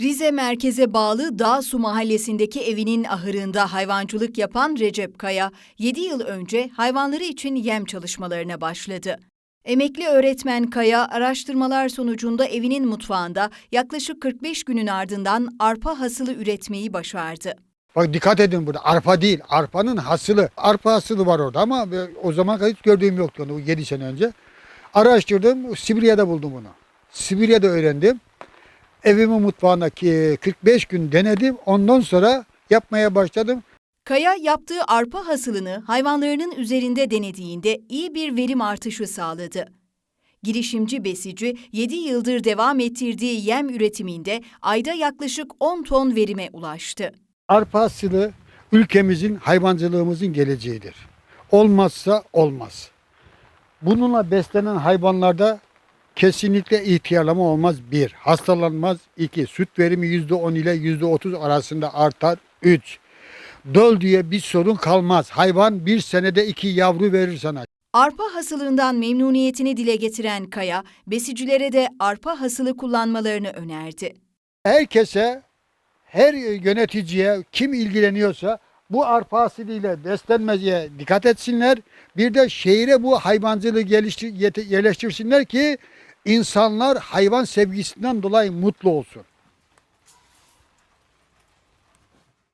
Rize merkeze bağlı Dağsu mahallesindeki evinin ahırında hayvancılık yapan Recep Kaya, 7 yıl önce hayvanları için yem çalışmalarına başladı. Emekli öğretmen Kaya, araştırmalar sonucunda evinin mutfağında yaklaşık 45 günün ardından arpa hasılı üretmeyi başardı. Bak dikkat edin burada arpa değil arpanın hasılı. Arpa hasılı var orada ama o zaman hiç gördüğüm yoktu onu 7 sene önce. Araştırdım Sibirya'da buldum bunu. Sibirya'da öğrendim. Evimin mutfağındaki 45 gün denedim. Ondan sonra yapmaya başladım. Kaya yaptığı arpa hasılını hayvanlarının üzerinde denediğinde iyi bir verim artışı sağladı. Girişimci besici 7 yıldır devam ettirdiği yem üretiminde ayda yaklaşık 10 ton verime ulaştı. Arpa hasılı ülkemizin hayvancılığımızın geleceğidir. Olmazsa olmaz. Bununla beslenen hayvanlarda kesinlikle ihtiyarlama olmaz. Bir, hastalanmaz. iki süt verimi yüzde on ile yüzde otuz arasında artar. Üç, döl diye bir sorun kalmaz. Hayvan bir senede iki yavru verir sana. Arpa hasılından memnuniyetini dile getiren Kaya, besicilere de arpa hasılı kullanmalarını önerdi. Herkese, her yöneticiye kim ilgileniyorsa bu arpa hasılıyla beslenmeye dikkat etsinler. Bir de şehire bu hayvancılığı yerleştirsinler ki insanlar hayvan sevgisinden dolayı mutlu olsun.